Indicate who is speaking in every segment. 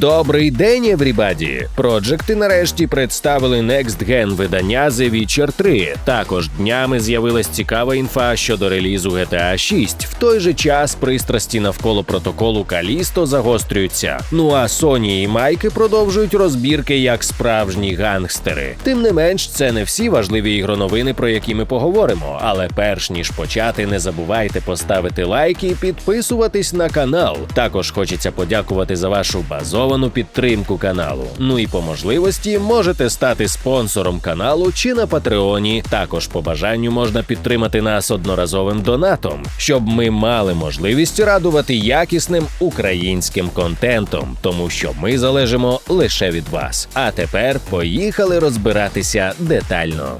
Speaker 1: Добрий день, everybody! Проджекти нарешті представили Next Gen видання The Witcher 3. Також днями з'явилась цікава інфа щодо релізу GTA 6. В той же час пристрасті навколо протоколу Калісто загострюються. Ну а Sony і Майки продовжують розбірки як справжні гангстери. Тим не менш, це не всі важливі ігроновини, про які ми поговоримо. Але перш ніж почати, не забувайте поставити лайк і підписуватись на канал. Також хочеться подякувати за вашу базовану підтримку каналу. Ну і по можливості можете стати спонсором каналу чи на Патреоні. Також по бажанню можна підтримати нас одноразовим донатом, щоб ми мали можливість радувати якісним українським контентом, тому що ми залежимо лише від вас. А тепер поїхали розбиратися детально.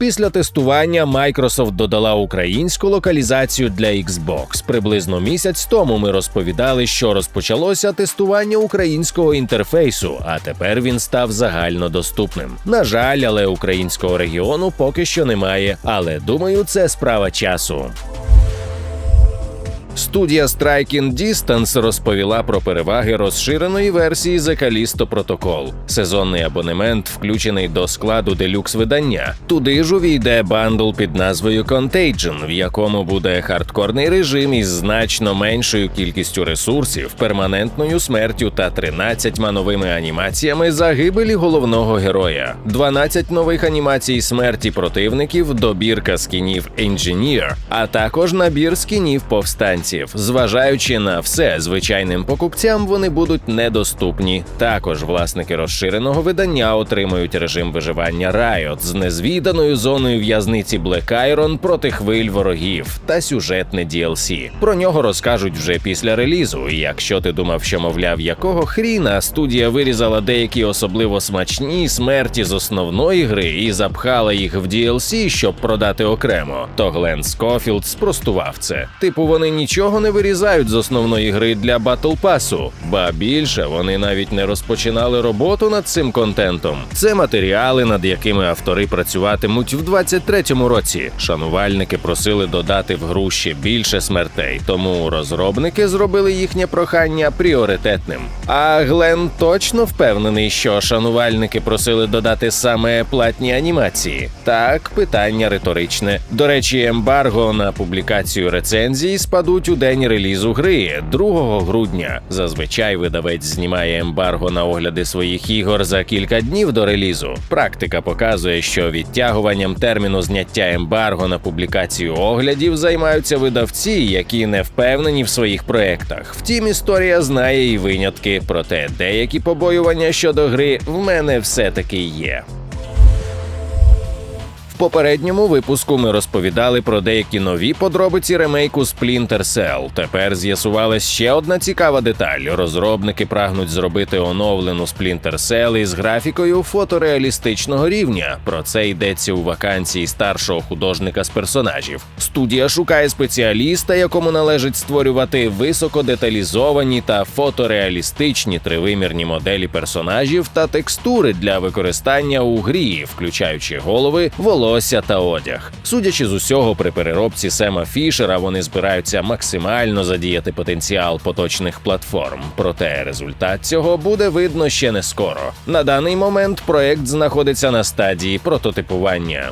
Speaker 1: Після тестування Microsoft додала українську локалізацію для Xbox. Приблизно місяць тому ми розповідали, що розпочалося тестування українського інтерфейсу, а тепер він став загальнодоступним. На жаль, але українського регіону поки що немає. Але думаю, це справа часу. Студія Striking Distance розповіла про переваги розширеної версії Callisto Protocol. Сезонний абонемент включений до складу делюкс видання. Туди ж увійде бандл під назвою Contagion, в якому буде хардкорний режим із значно меншою кількістю ресурсів, перманентною смертю та 13 новими анімаціями загибелі головного героя, 12 нових анімацій смерті противників, добірка скінів Engineer, а також набір скінів повстанців. Зважаючи на все, звичайним покупцям вони будуть недоступні. Також власники розширеного видання отримують режим виживання Riot з незвіданою зоною в'язниці Black Iron проти хвиль ворогів та сюжетне DLC. Про нього розкажуть вже після релізу. І якщо ти думав, що мовляв, якого хріна студія вирізала деякі особливо смачні смерті з основної гри і запхала їх в DLC, щоб продати окремо, то Глен Скофілд спростував це. Типу, вони нічого не вирізають з основної гри для батл пасу, ба більше вони навіть не розпочинали роботу над цим контентом. Це матеріали, над якими автори працюватимуть в 23-му році. Шанувальники просили додати в гру ще більше смертей, тому розробники зробили їхнє прохання пріоритетним. А Глен точно впевнений, що шанувальники просили додати саме платні анімації. Так, питання риторичне. До речі, ембарго на публікацію рецензій спадуть у день релізу гри 2 грудня. Зазвичай видавець знімає ембарго на огляди своїх ігор за кілька днів до релізу. Практика показує, що відтягуванням терміну зняття ембарго на публікацію оглядів займаються видавці, які не впевнені в своїх проектах. Втім, історія знає і винятки, проте деякі побоювання щодо гри в мене все таки є. Попередньому випуску ми розповідали про деякі нові подробиці ремейку Splinter Cell. Тепер з'ясувалась ще одна цікава деталь. Розробники прагнуть зробити оновлену Splinter Cell із графікою фотореалістичного рівня. Про це йдеться у вакансії старшого художника з персонажів. Студія шукає спеціаліста, якому належить створювати високодеталізовані та фотореалістичні тривимірні моделі персонажів та текстури для використання у грі, включаючи голови, волосся та одяг. Судячи з усього, при переробці Сема Фішера вони збираються максимально задіяти потенціал поточних платформ. Проте результат цього буде видно ще не скоро. На даний момент проект знаходиться на стадії прототипування.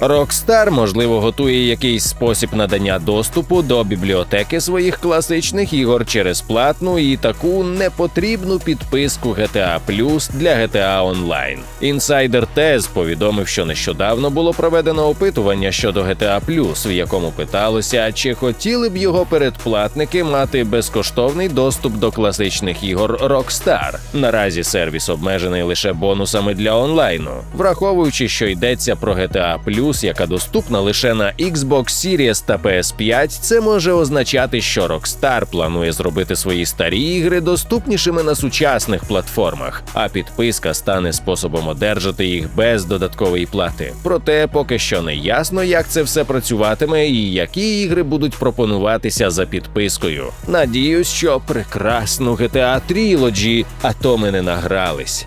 Speaker 1: Rockstar, можливо, готує якийсь спосіб надання доступу до бібліотеки своїх класичних ігор через платну і таку непотрібну підписку GTA Plus для GTA Online. Інсайдер Тез повідомив, що нещодавно було проведено опитування щодо GTA Plus, в якому питалося, чи хотіли б його передплатники мати безкоштовний доступ до класичних ігор Rockstar. Наразі сервіс обмежений лише бонусами для онлайну, враховуючи, що йдеться про GTA Plus, яка доступна лише на Xbox Series та PS5, це може означати, що Rockstar планує зробити свої старі ігри доступнішими на сучасних платформах, а підписка стане способом одержати їх без додаткової плати. Проте поки що не ясно, як це все працюватиме і які ігри будуть пропонуватися за підпискою. Надіюсь, що прекрасну GTA Trilogy, а то ми не награлись.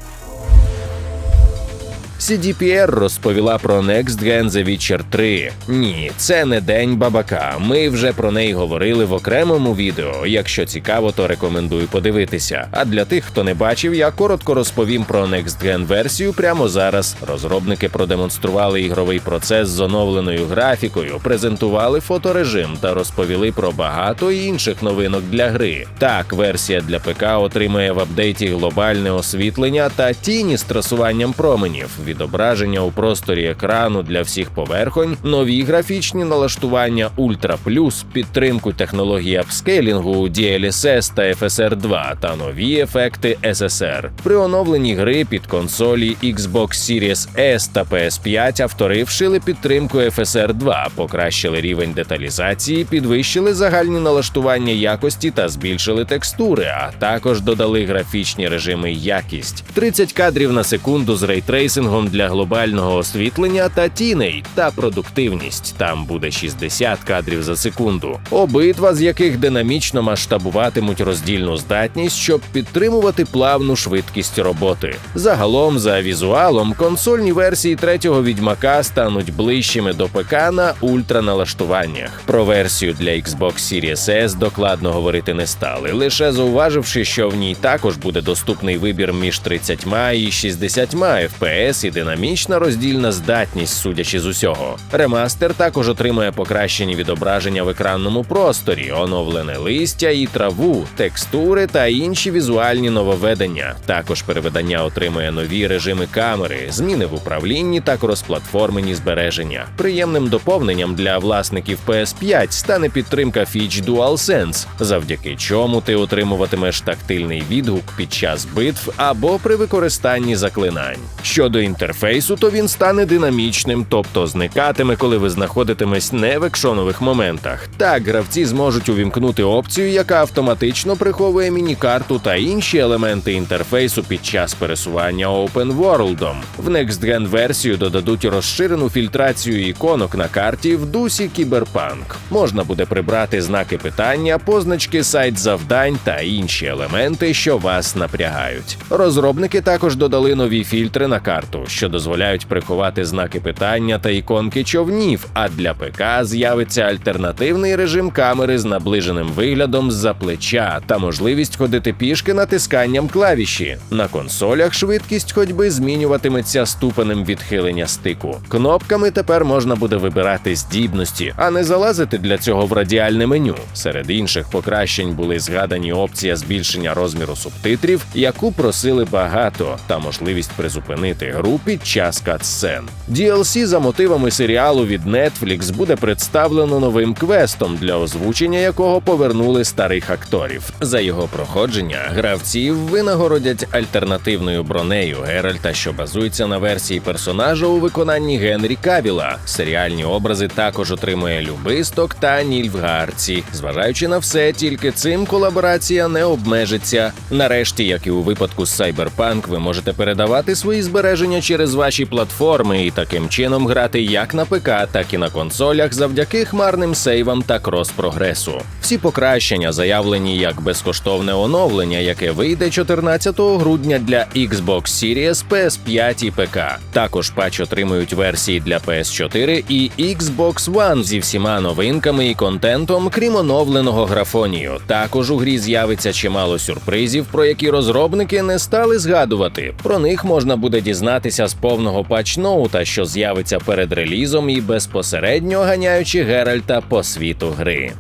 Speaker 1: CDPR розповіла про Next Gen The Witcher 3. Ні, це не день бабака. Ми вже про неї говорили в окремому відео. Якщо цікаво, то рекомендую подивитися. А для тих, хто не бачив, я коротко розповім про Next Gen версію прямо зараз. Розробники продемонстрували ігровий процес з оновленою графікою, презентували фоторежим та розповіли про багато інших новинок для гри. Так, версія для ПК отримає в апдейті глобальне освітлення та тіні з трасуванням променів, відображення у просторі екрану для всіх поверхонь, нові графічні налаштування Ultra Plus, підтримку технології апскейлінгу DLSS та FSR 2 та нові ефекти SSR. При оновленні гри під консолі Xbox Series S та PS5 автори вшили підтримку FSR 2, покращили рівень деталізації, підвищили загальні налаштування якості та збільшили текстури, а також додали графічні режими якість, 30 кадрів на секунду з рейтрейсингом для глобального освітлення та тіней та продуктивність. Там буде 60 кадрів за секунду. Обидва з яких динамічно масштабуватимуть роздільну здатність, щоб підтримувати плавну швидкість роботи. Загалом, за візуалом, консольні версії третього відьмака стануть ближчими до ПК на ультраналаштуваннях. Про версію для Xbox Series S докладно говорити не стали, лише зауваживши, що в ній також буде доступний вибір між 30 і 60 FPS і динамічна роздільна здатність, судячи з усього. Ремастер також отримає покращені відображення в екранному просторі, оновлене листя і траву, текстури та інші візуальні нововведення. Також переведення отримує нові режими камери, зміни в управлінні та кросплатформені збереження. Приємним доповненням для власників PS5 стане підтримка фіч DualSense, завдяки чому ти отримуватимеш тактильний відгук під час битв або при використанні заклинань. Щодо інтерфейсу, то він стане динамічним, тобто зникатиме, коли ви знаходитимесь не в екшонових моментах. Так, гравці зможуть увімкнути опцію, яка автоматично приховує міні-карту та інші елементи інтерфейсу під час пересування Open World. В Next Gen версію додадуть розширену фільтрацію іконок на карті в дусі кіберпанк. Можна буде прибрати знаки питання, позначки сайт завдань та інші елементи, що вас напрягають. Розробники також додали нові фільтри на карту, що дозволяють приховати знаки питання та іконки човнів. А для ПК з'явиться альтернативний режим камери з наближеним виглядом з-за плеча та можливість ходити пішки натисканням клавіші. На консолях швидкість ходьби змінюватиметься ступенем відхилення стику. Кнопками тепер можна буде вибирати здібності, а не залазити для цього в радіальне меню. Серед інших покращень були згадані опція збільшення розміру субтитрів, яку просили багато, та можливість призупинити гру під час катсцен. DLC за мотивами серіалу від Netflix буде представлено новим квестом, для озвучення якого повернули старих акторів. За його проходження гравців винагородять альтернативною бронею Геральта, що базується на версії персонажа у виконанні Генрі Кавіла. Серіальні образи також отримує Любисток та Нільфгарці. Зважаючи на все, тільки цим колаборація не обмежиться. Нарешті, як і у випадку з Cyberpunk, ви можете передавати свої збереження через ваші платформи і таким чином грати як на ПК, так і на консолях завдяки хмарним сейвам та крос-прогресу. Всі покращення заявлені як безкоштовне оновлення, яке вийде 14 грудня для Xbox Series, PS5 і ПК. Також патч отримують версії для PS4 і Xbox One зі всіма новинками і контентом, крім оновленого графонію. Також у грі з'явиться чимало сюрпризів, про які розробники не стали згадувати. Про них можна буде дізнатися з повного патчноута, що з'явиться перед релізом і безпосередньо ганяючи Геральта по світу гри.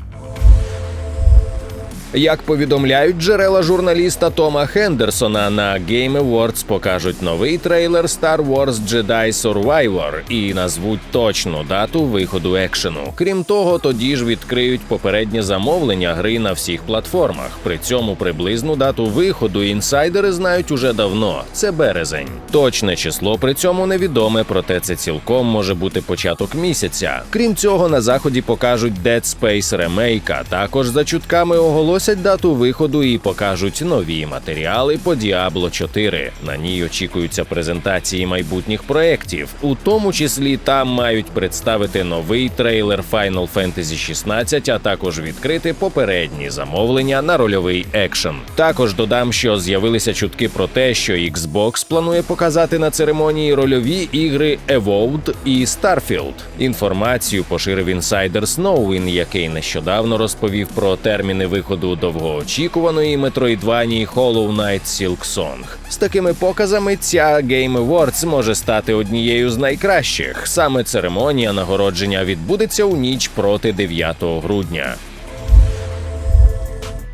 Speaker 1: Як повідомляють джерела журналіста Тома Хендерсона, на Game Awards покажуть новий трейлер Star Wars Jedi Survivor і назвуть точну дату виходу екшену. Крім того, тоді ж відкриють попереднє замовлення гри на всіх платформах. При цьому приблизну дату виходу інсайдери знають уже давно. Це березень. Точне число при цьому невідоме, проте це цілком може бути початок місяця. Крім цього, на заході покажуть Dead Space Remake, а також за чутками оголосять оголосять дату виходу і покажуть нові матеріали по Diablo 4. На ній очікуються презентації майбутніх проєктів. У тому числі там мають представити новий трейлер Final Fantasy 16, а також відкрити попередні замовлення на рольовий екшен. Також додам, що з'явилися чутки про те, що Xbox планує показати на церемонії рольові ігри Evolved і Starfield. Інформацію поширив інсайдер Snowin, який нещодавно розповів про терміни виходу довгоочікуваної метроїдванії Hollow Knight Silksong. З такими показами ця Game Awards може стати однією з найкращих. Саме церемонія нагородження відбудеться у ніч проти 9 грудня.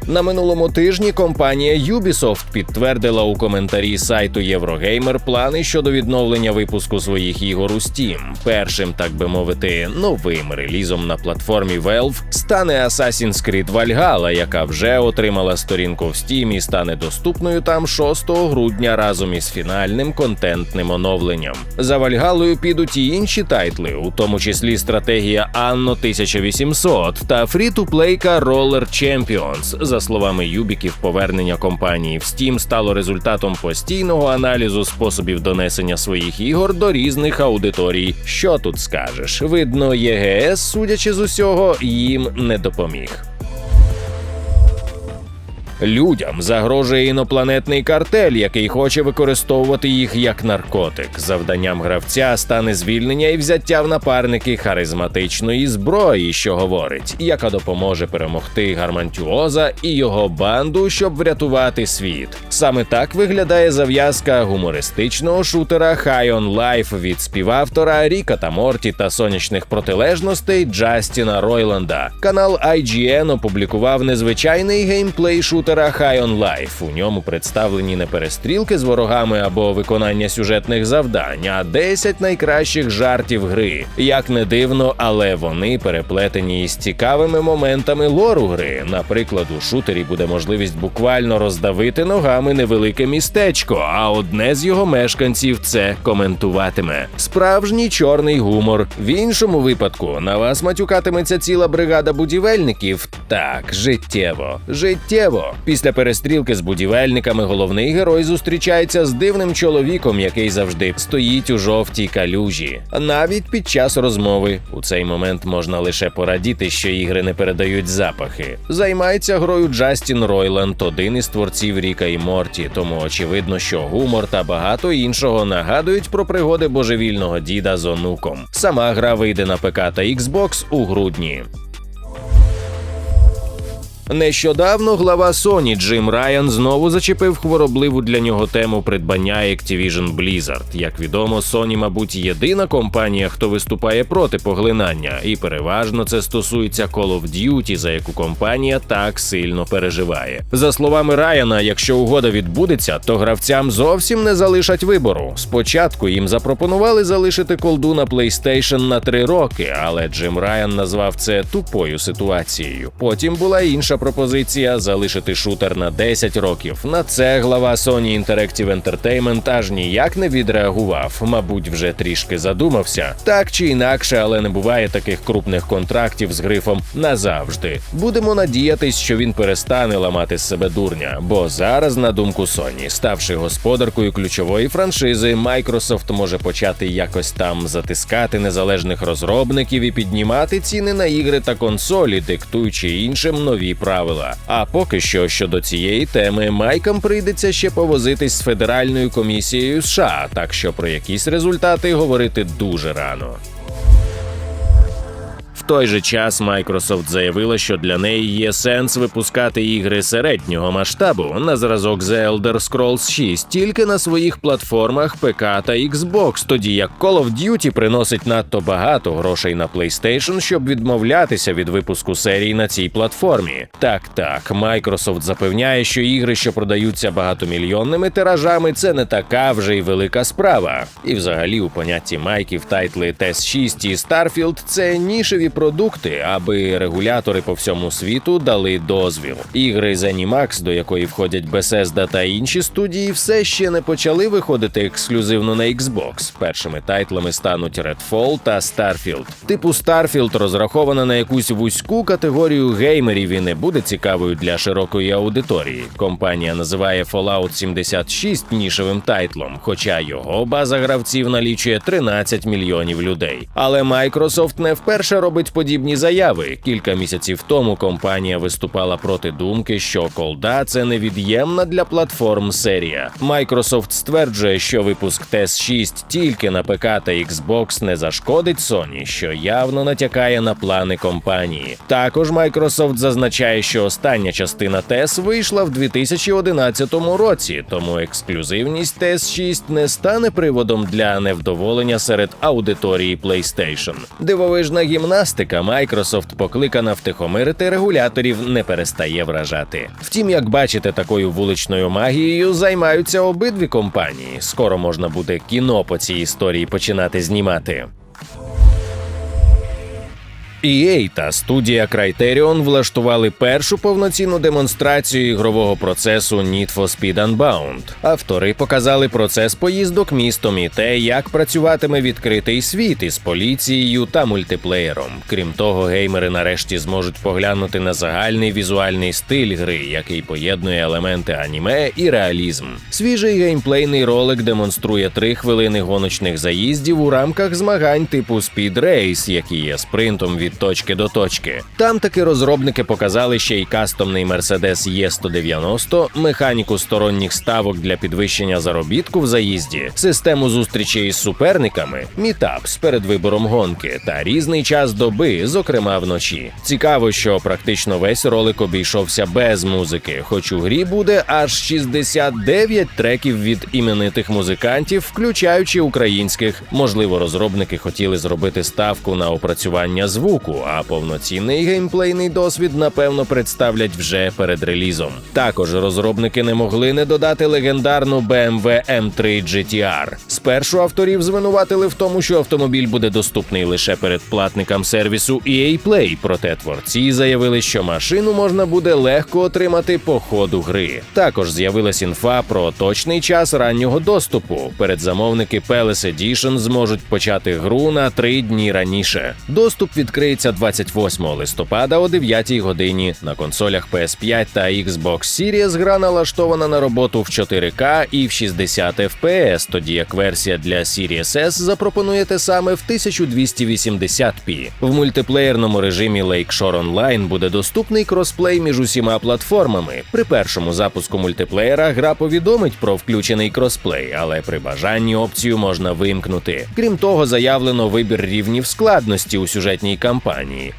Speaker 1: На минулому тижні компанія Ubisoft підтвердила у коментарі сайту Eurogamer плани щодо відновлення випуску своїх ігор у Steam. Першим, так би мовити, новим релізом на платформі Valve стане Assassin's Creed Valhalla, яка вже отримала сторінку в Steam і стане доступною там 6 грудня разом із фінальним контентним оновленням. За Вальгалою підуть і інші тайтли, у тому числі стратегія Anno 1800 та фрі-ту-плейка Roller Champions. За словами Юбіків, повернення компанії в Steam стало результатом постійного аналізу способів донесення своїх ігор до різних аудиторій. Що тут скажеш? Видно, ЄГС, судячи з усього, їм не допоміг. Людям загрожує інопланетний картель, який хоче використовувати їх як наркотик. Завданням гравця стане звільнення і взяття в напарники харизматичної зброї, що говорить, яка допоможе перемогти Гармантюоза і його банду, щоб врятувати світ. Саме так виглядає зав'язка гумористичного шутера High on Life від співавтора Ріка та Морті та сонячних протилежностей Джастіна Ройланда. Канал IGN опублікував незвичайний геймплей шутера High on Life. У ньому представлені не перестрілки з ворогами або виконання сюжетних завдань, а 10 найкращих жартів гри. Як не дивно, але вони переплетені із цікавими моментами лору гри. Наприклад, у шутері буде можливість буквально роздавити ногами невелике містечко, а одне з його мешканців це коментуватиме. Справжній чорний гумор. В іншому випадку на вас матюкатиметься ціла бригада будівельників. Так, життєво, життєво. Після перестрілки з будівельниками головний герой зустрічається з дивним чоловіком, який завжди стоїть у жовтій калюжі. Навіть під час розмови у цей момент можна лише порадіти, що ігри не передають запахи. Займається грою Джастін Ройланд, один із творців Ріка і Морті, тому очевидно, що гумор та багато іншого нагадують про пригоди божевільного діда з онуком. Сама гра вийде на ПК та Xbox у грудні. Нещодавно глава Sony Джим Райан знову зачепив хворобливу для нього тему придбання Activision Blizzard. Як відомо, Sony, мабуть, єдина компанія, хто виступає проти поглинання, і переважно це стосується Call of Duty, за яку компанія так сильно переживає. За словами Райана, якщо угода відбудеться, то гравцям зовсім не залишать вибору. Спочатку їм запропонували залишити колду на PlayStation на три роки, але Джим Райан назвав це тупою ситуацією. Потім була інша пропозиція залишити шутер на 10 років. На це глава Sony Interactive Entertainment аж ніяк не відреагував. Мабуть, вже трішки задумався. Так чи інакше, але не буває таких крупних контрактів з грифом назавжди. Будемо надіятись, що він перестане ламати з себе дурня. Бо зараз, на думку Sony, ставши господаркою ключової франшизи, Microsoft може почати якось там затискати незалежних розробників і піднімати ціни на ігри та консолі, диктуючи іншим нові правила. А поки що щодо цієї теми Майкам прийдеться ще повозитись з федеральною комісією США, так що про якісь результати говорити дуже рано. Той же час Microsoft заявила, що для неї є сенс випускати ігри середнього масштабу на зразок The Elder Scrolls 6 тільки на своїх платформах ПК та Xbox, тоді як Call of Duty приносить надто багато грошей на PlayStation, щоб відмовлятися від випуску серії на цій платформі. Так, так, Microsoft запевняє, що ігри, що продаються багатомільйонними тиражами, це не така вже й велика справа. І взагалі у понятті майків тайтли TES 6 і Starfield – це нішеві продукти, аби регулятори по всьому світу дали дозвіл. Ігри з Animax, до якої входять Bethesda та інші студії, все ще не почали виходити ексклюзивно на Xbox. Першими тайтлами стануть Redfall та Starfield. Типу Starfield розрахована на якусь вузьку категорію геймерів і не буде цікавою для широкої аудиторії. Компанія називає Fallout 76 нішевим тайтлом, хоча його база гравців налічує 13 мільйонів людей. Але Microsoft не вперше робить подібні заяви. Кілька місяців тому компанія виступала проти думки, що колда це невід'ємна для платформ серія. Microsoft стверджує, що випуск TES 6 тільки на ПК та Xbox не зашкодить Sony, що явно натякає на плани компанії. Також Microsoft зазначає, що остання частина TES вийшла в 2011 році, тому ексклюзивність TES 6 не стане приводом для невдоволення серед аудиторії PlayStation. Дивовижна гімнастика Microsoft покликана втихомирити регуляторів не перестає вражати. Втім, як бачите, такою вуличною магією займаються обидві компанії. Скоро можна буде кіно по цій історії починати знімати. EA та студія Criterion влаштували першу повноцінну демонстрацію ігрового процесу Need for Speed Unbound. Автори показали процес поїздок містом і те, як працюватиме відкритий світ із поліцією та мультиплеєром. Крім того, геймери нарешті зможуть поглянути на загальний візуальний стиль гри, який поєднує елементи аніме і реалізм. Свіжий геймплейний ролик демонструє три хвилини гоночних заїздів у рамках змагань типу Speed Race, які є спринтом від точки до точки. Там таки розробники показали ще й кастомний Mercedes E190, механіку сторонніх ставок для підвищення заробітку в заїзді, систему зустрічей із суперниками, мітапс перед вибором гонки та різний час доби, зокрема вночі. Цікаво, що практично весь ролик обійшовся без музики, хоч у грі буде аж 69 треків від іменитих музикантів, включаючи українських. Можливо, розробники хотіли зробити ставку на опрацювання звуку а повноцінний геймплейний досвід напевно представлять вже перед релізом. Також розробники не могли не додати легендарну BMW M3 GTR. Спершу авторів звинуватили в тому, що автомобіль буде доступний лише передплатникам сервісу EA Play, проте творці заявили, що машину можна буде легко отримати по ходу гри. Також з'явилась інфа про точний час раннього доступу. Передзамовники Palace Edition зможуть почати гру на три дні раніше. Доступ відкриється 28 листопада о 9 годині. На консолях PS5 та Xbox Series гра налаштована на роботу в 4К і в 60 FPS, тоді як версія для Series S запропонує те саме в 1280p. В мультиплеєрному режимі Lakeshore Online буде доступний кросплей між усіма платформами. При першому запуску мультиплеєра гра повідомить про включений кросплей, але при бажанні опцію можна вимкнути. Крім того, заявлено вибір рівнів складності у сюжетній кампанії: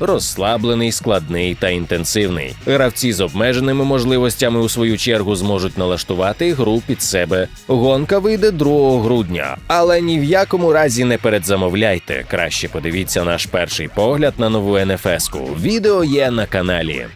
Speaker 1: розслаблений, складний та інтенсивний. Гравці з обмеженими можливостями у свою чергу зможуть налаштувати гру під себе. Гонка вийде 2 грудня, але ні в якому разі не передзамовляйте. Краще подивіться наш перший погляд на нову НФС-ку. Відео є на каналі.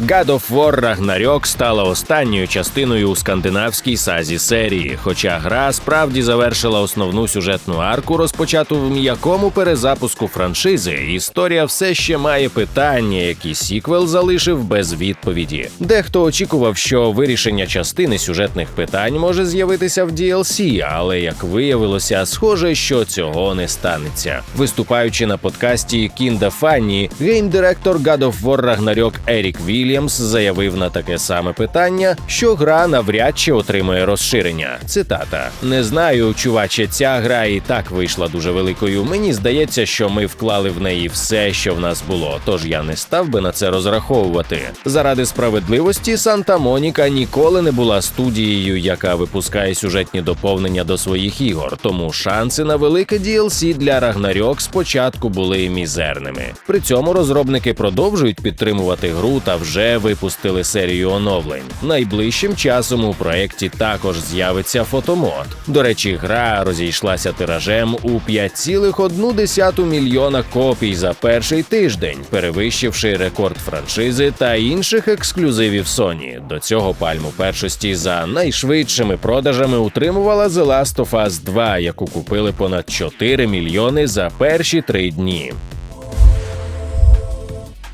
Speaker 1: God of War Ragnarok стала останньою частиною у скандинавській сазі серії, хоча гра справді завершила основну сюжетну арку, розпочату в м'якому перезапуску франшизи. Історія все ще має питання, які сіквел залишив без відповіді. Дехто очікував, що вирішення частини сюжетних питань може з'явитися в DLC, але як виявилося, схоже, що цього не станеться. Виступаючи на подкасті Кінда Фанні, гейм-директор God of War Ragnarok Ерік Віль Вільямс заявив на таке саме питання, що гра навряд чи отримує розширення. Цитата: не знаю, чуваче, ця гра і так вийшла дуже великою. Мені здається, що ми вклали в неї все, що в нас було. Тож я не став би на це розраховувати. Заради справедливості Санта Моніка ніколи не була студією, яка випускає сюжетні доповнення до своїх ігор. Тому шанси на велике DLC для Рагнарьок спочатку були мізерними. При цьому розробники продовжують підтримувати гру та вже вже випустили серію оновлень. Найближчим часом у проєкті також з'явиться фотомод. До речі, гра розійшлася тиражем у 5,1 мільйона копій за перший тиждень, перевищивши рекорд франшизи та інших ексклюзивів Sony. До цього пальму першості за найшвидшими продажами утримувала The Last of Us 2, яку купили понад 4 мільйони за перші три дні.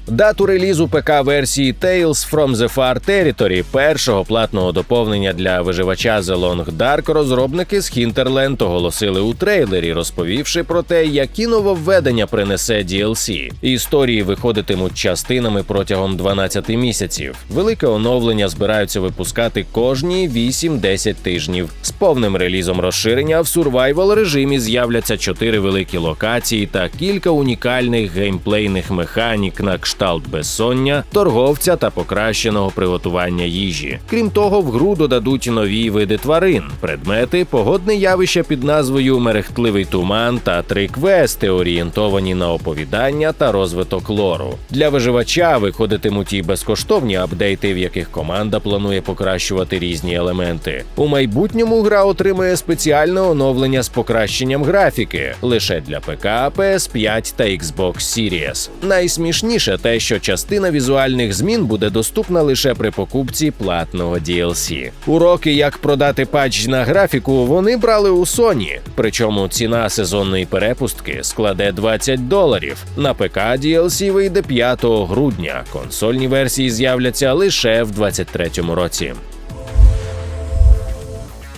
Speaker 1: Дату релізу ПК-версії Tales from the Far Territory, першого платного доповнення для виживача The Long Dark, розробники з Hinterland оголосили у трейлері, розповівши про те, які нововведення принесе DLC. Історії виходитимуть частинами протягом 12 місяців. Велике оновлення збираються випускати кожні 8-10 тижнів. З повним релізом розширення в сурвайвал режимі з'являться чотири великі локації та кілька унікальних геймплейних механік на кшталт безсоння, торговця та покращеного приготування їжі. Крім того, в гру додадуть нові види тварин, предмети, погодне явище під назвою Мерехтливий туман та три квести, орієнтовані на оповідання та розвиток лору. Для виживача виходитимуть і безкоштовні апдейти, в яких команда планує покращувати різні елементи. У майбутньому гра отримує спеціальне оновлення з покращенням графіки лише для ПК, PS5 та Xbox Series. Найсмішніше те, що частина візуальних змін буде доступна лише при покупці платного DLC. Уроки, як продати патч на графіку, вони брали у Sony. Причому ціна сезонної перепустки складе 20 доларів. На ПК DLC вийде 5 грудня. Консольні версії з'являться лише в 2023 році.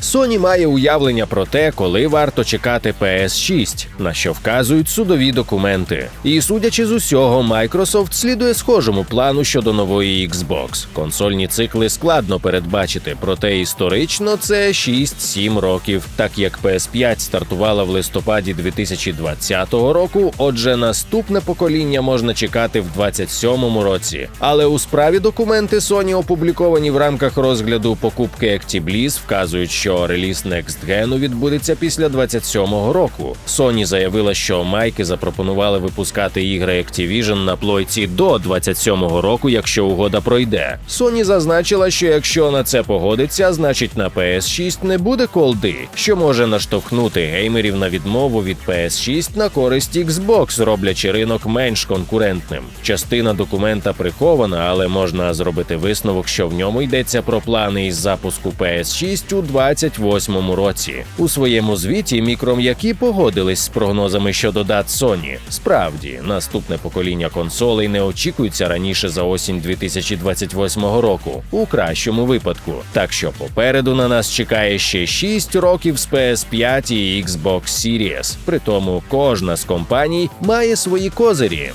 Speaker 1: Sony має уявлення про те, коли варто чекати PS6, на що вказують судові документи. І судячи з усього, Microsoft слідує схожому плану щодо нової Xbox. Консольні цикли складно передбачити, проте історично це 6-7 років, так як PS5 стартувала в листопаді 2020 року. Отже, наступне покоління можна чекати в 27-му році. Але у справі документи Sony, опубліковані в рамках розгляду покупки Actibliss, вказують, що реліз Next Gen відбудеться після 27-го року. Sony заявила, що майки запропонували випускати ігри Activision на плойці до 27-го року, якщо угода пройде. Sony зазначила, що якщо на це погодиться, значить на PS6 не буде колди, що може наштовхнути геймерів на відмову від PS6 на користь Xbox, роблячи ринок менш конкурентним. Частина документа прихована, але можна зробити висновок, що в ньому йдеться про плани із запуску PS6 у 28-му році. У своєму звіті мікром'які погодились з прогнозами щодо дат Sony. Справді, наступне покоління консолей не очікується раніше за осінь 2028 року, у кращому випадку. Так що попереду на нас чекає ще 6 років з PS5 і Xbox Series. Притому кожна з компаній має свої козирі.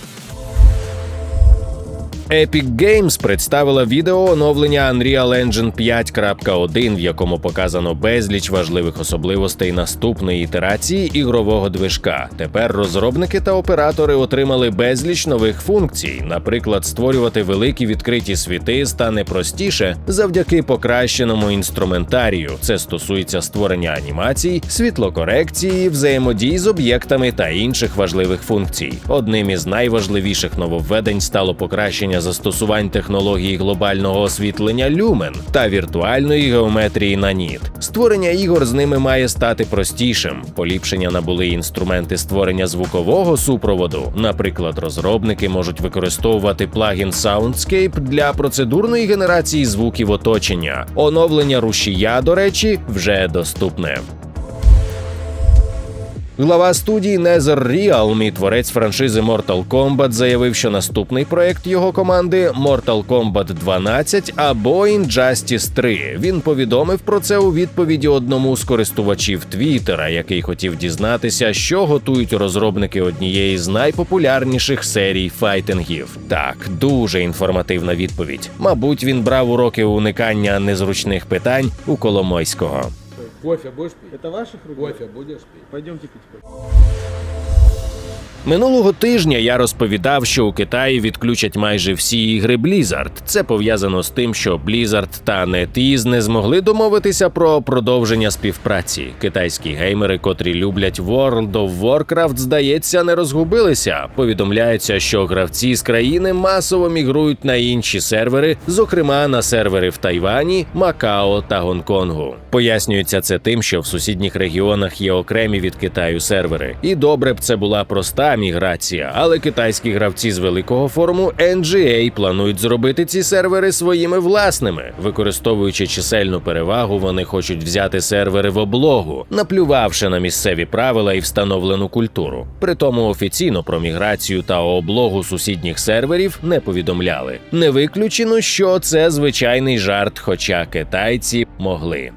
Speaker 1: Epic Games представила відео оновлення Unreal Engine 5.1, в якому показано безліч важливих особливостей наступної ітерації ігрового движка. Тепер розробники та оператори отримали безліч нових функцій. Наприклад, створювати великі відкриті світи стане простіше завдяки покращеному інструментарію. Це стосується створення анімацій, світлокорекції, взаємодії з об'єктами та інших важливих функцій. Одним із найважливіших нововведень стало покращення застосувань технології глобального освітлення люмен та віртуальної геометрії наніт. Створення ігор з ними має стати простішим. Поліпшення набули інструменти створення звукового супроводу. Наприклад, розробники можуть використовувати плагін Soundscape для процедурної генерації звуків оточення. Оновлення рушія, до речі, вже доступне. Глава студії Nether Realm і творець франшизи Mortal Kombat заявив, що наступний проект його команди Mortal Kombat 12 або Injustice 3. Він повідомив про це у відповіді одному з користувачів Твіттера, який хотів дізнатися, що готують розробники однієї з найпопулярніших серій файтингів. Так, дуже інформативна відповідь. Мабуть, він брав уроки уникання незручних питань у Коломойського.
Speaker 2: Кофе будешь пить?
Speaker 3: Это ваших рук?
Speaker 2: Кофе будешь пить?
Speaker 3: Пойдемте пить кофе.
Speaker 1: Минулого тижня я розповідав, що у Китаї відключать майже всі ігри Blizzard. Це пов'язано з тим, що Blizzard та NetEase не змогли домовитися про продовження співпраці. Китайські геймери, котрі люблять World of Warcraft, здається, не розгубилися. Повідомляється, що гравці з країни масово мігрують на інші сервери, зокрема на сервери в Тайвані, Макао та Гонконгу. Пояснюється це тим, що в сусідніх регіонах є окремі від Китаю сервери, і добре б це була проста міграція, але китайські гравці з великого форуму NGA планують зробити ці сервери своїми власними. Використовуючи чисельну перевагу, вони хочуть взяти сервери в облогу, наплювавши на місцеві правила і встановлену культуру. При тому офіційно про міграцію та облогу сусідніх серверів не повідомляли. Не виключено, що це звичайний жарт, хоча китайці могли.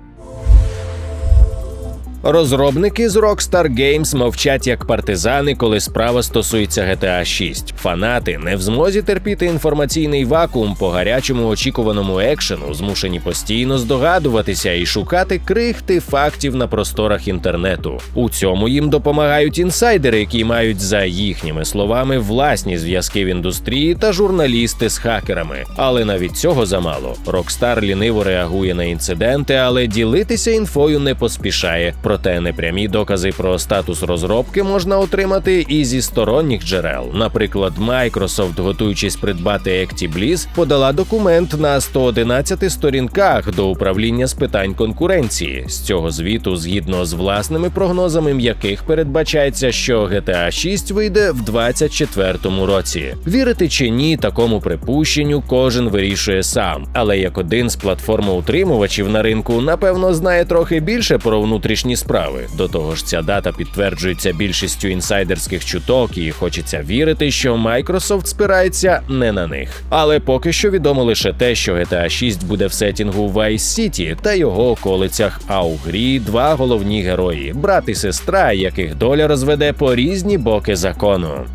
Speaker 1: Розробники з Rockstar Games мовчать як партизани, коли справа стосується GTA 6. Фанати не в змозі терпіти інформаційний вакуум по гарячому очікуваному екшену, змушені постійно здогадуватися і шукати крихти фактів на просторах інтернету. У цьому їм допомагають інсайдери, які мають за їхніми словами власні зв'язки в індустрії та журналісти з хакерами. Але навіть цього замало. Rockstar ліниво реагує на інциденти, але ділитися інфою не поспішає. Проте непрямі докази про статус розробки можна отримати і зі сторонніх джерел. Наприклад, Microsoft, готуючись придбати Actibliss, подала документ на 111 сторінках до управління з питань конкуренції. З цього звіту, згідно з власними прогнозами, м'яких передбачається, що GTA 6 вийде в 2024 році. Вірити чи ні, такому припущенню кожен вирішує сам. Але як один з платформоутримувачів на ринку, напевно, знає трохи більше про внутрішні справи. До того ж, ця дата підтверджується більшістю інсайдерських чуток, і хочеться вірити, що Microsoft спирається не на них. Але поки що відомо лише те, що GTA 6 буде в сетінгу Vice City та його околицях. А у грі два головні герої брат і сестра, яких доля розведе по різні боки закону.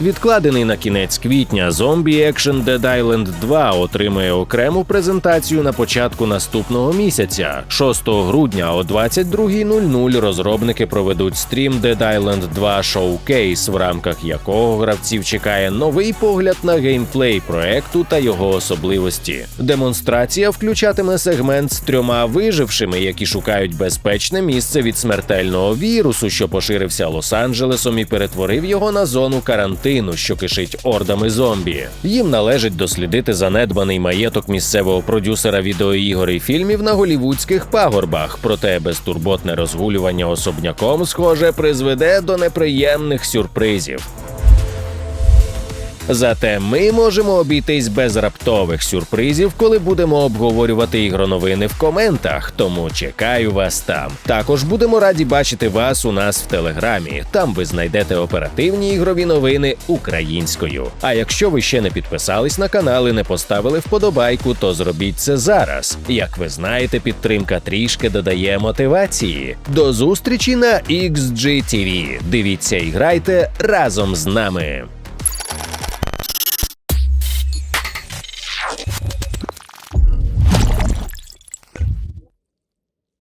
Speaker 1: Відкладений на кінець квітня Zombie Action Dead Island 2 отримує окрему презентацію на початку наступного місяця. 6 грудня о 22.00 розробники проведуть стрім Dead Island 2 Showcase, в рамках якого гравців чекає новий погляд на геймплей проекту та його особливості. Демонстрація включатиме сегмент з трьома вижившими, які шукають безпечне місце від смертельного вірусу, що поширився Лос-Анджелесом і перетворив його на зону карантину картину, що кишить ордами зомбі. Їм належить дослідити занедбаний маєток місцевого продюсера відеоігор і фільмів на голівудських пагорбах. Проте безтурботне розгулювання особняком, схоже, призведе до неприємних сюрпризів. Зате ми можемо обійтись без раптових сюрпризів, коли будемо обговорювати ігроновини в коментах. Тому чекаю вас там. Також будемо раді бачити вас у нас в телеграмі. Там ви знайдете оперативні ігрові новини українською. А якщо ви ще не підписались на канал і не поставили вподобайку, то зробіть це зараз. Як ви знаєте, підтримка трішки додає мотивації. До зустрічі на XGTV. Дивіться і грайте разом з нами.